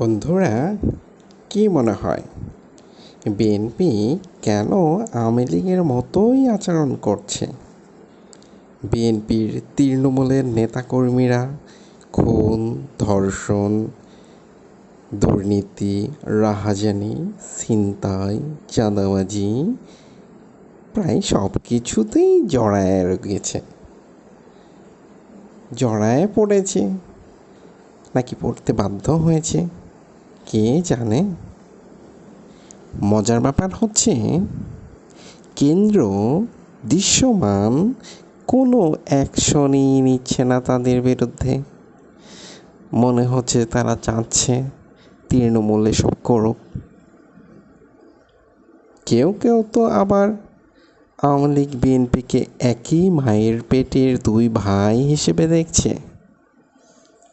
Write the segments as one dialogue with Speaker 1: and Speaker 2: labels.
Speaker 1: বন্ধুরা, কি মনে হয়? বিএনপি কেন আওয়ামী লীগের মতোই আচরণ করছে? বিএনপির তৃণমূলের নেতাকর্মীরা, খুন, ধর্ষণ, দুর্নীতি, রাহাজানি, ছিনতাই, চাঁদাবাজি, প্রায় সব কিছুতেই জড়ায় গেছে জড়ায় পড়েছে, নাকি পড়তে বাধ্য হয়েছে? কে জানে? মজার ব্যাপার হচ্ছে, কেন্দ্র দৃশ্যমান কোনো অ্যাকশনই নিচ্ছে না তাদের বিরুদ্ধে। মনে হচ্ছে তারা চাচ্ছে তৃণমূল এসব করুক। কেউ কেউ তো আবার আওয়ামী লীগ, বিএনপিকে একই মায়ের পেটের দুই ভাই হিসেবে দেখছে।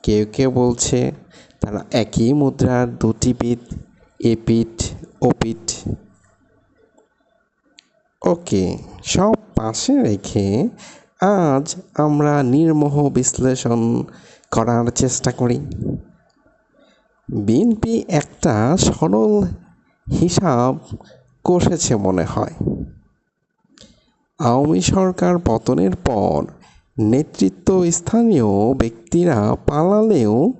Speaker 1: কেউ কেউ বলছে তারা একই মুদ্রার দুটি পিঠ এপিঠ ওপিঠ ওকে, সব পাশে রেখে আজ আমরা নির্মোহ বিশ্লেষণ করার চেষ্টা করি। বিএনপি একটা সরল হিসাব কষেছে মনে হয়। আওয়ামী সরকার পতনের পর নেতৃত্ব স্থানীয় ব্যক্তিরা পালালেও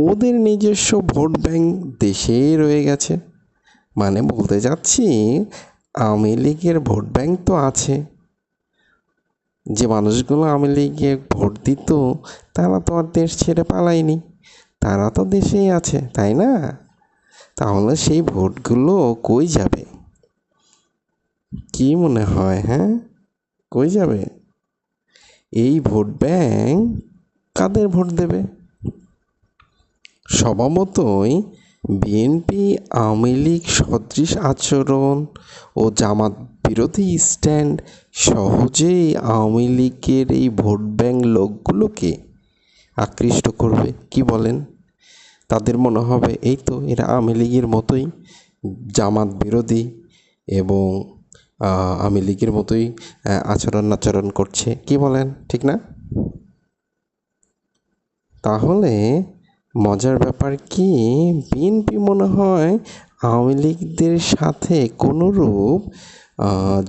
Speaker 1: ওদের নিজস্ব ভোট ব্যাংক দেশেই রয়ে গেছে। মানে বলতে যাচ্ছি আওয়ামী লীগের ভোট ব্যাংক তো আছে। যে মানুষগুলো আওয়ামী লীগে ভোট দিত, তারা তো আর দেশ ছেড়ে পালায়নি। তারা তো দেশেই আছে, তাই না? তাহলে সেই ভোটগুলো কই যাবে? কি মনে হয় হ্যাঁ? কই যাবে? এই ভোট ব্যাংক কাদের ভোট দেবে? স্বভাবতই বিএনপি আওয়ামী লীগ সদৃশ আচরণ ও জামাত বিরোধী স্ট্যান্ড সহজেই আওয়ামী লীগের এই ভোট ব্যাংক লোকগুলোকে আকৃষ্ট করবে। কি বলেন? তাদের মনে হবে, এই তো এরা আওয়ামী লীগের মতোই জামাত বিরোধী এবং আওয়ামী লীগের মতোই আচরণ আচরণ করছে। কি বলেন? ঠিক না? তাহলে মজার ব্যাপার কি, বিএনপি মনে হয় আওয়ামী লীগদের সাথে কোনোরূপ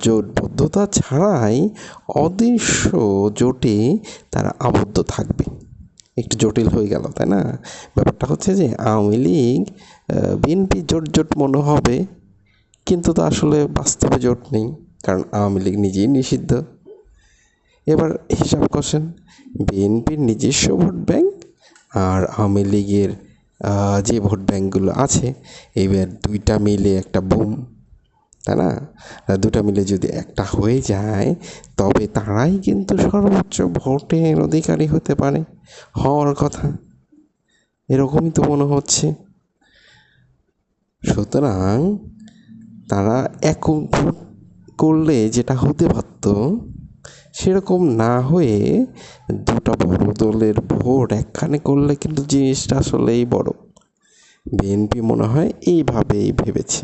Speaker 1: জোটবদ্ধতা ছাড়াই অদৃশ্য জোটে তারা আবদ্ধ থাকবে। একটু জটিল হয়ে গেল, তাই না? ব্যাপারটা হচ্ছে যে আওয়ামী লীগ বিএনপি জোট জোট মনে হবে, কিন্তু তো আসলে বাস্তবে জোট নেই, কারণ আওয়ামী লীগ নিজেই নিষিদ্ধ। এবার হিসাব কষেন বিএনপির নিজস্ব ভোট ব্যাংক আর আওয়ামী লীগের যে ভোট ব্যাঙ্কগুলো আছে এবার দুইটা মিলে একটা বুম, তাই না? দুটা মিলে যদি একটা হয়ে যায়, তবে তারাই কিন্তু সর্বোচ্চ ভোটের অধিকারী হতে পারে, হওয়ার কথা। এরকমই তো মনে হচ্ছে। সুতরাং তারা একক ভোট করলে যেটা হতে পারত সেরকম না হয়ে দুটা বড় দলের ভোট একখানে করলে কিন্তু জিনিসটা আসলেই বড়। বিএনপি মনে হয় এইভাবেই ভেবেছে।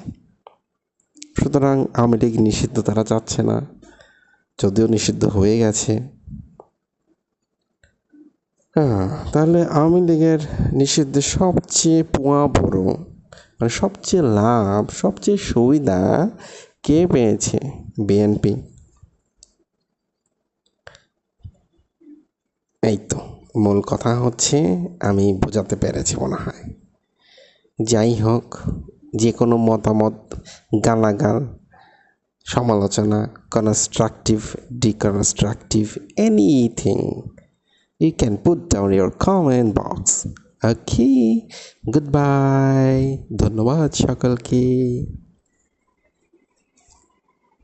Speaker 1: সুতরাং আওয়ামী লীগ নিষিদ্ধ তারা চাচ্ছে না, যদিও নিষিদ্ধ হয়ে গেছে। হ্যাঁ তাহলে আওয়ামী লীগের নিষিদ্ধের সবচেয়ে পোয়া বড় মানে সবচেয়ে লাভ, সবচেয়ে সুবিধা কে পেয়েছে বিএনপি? এই তো, মূল কথা হচ্ছে আমি বোঝাতে পেরেছি মনে হয়। যাই হোক, যে কোনো মতামত, গালাগাল, সমালোচনা constructive deconstructive anything you can put down your comment box good bye ধন্যবাদ সকলকে।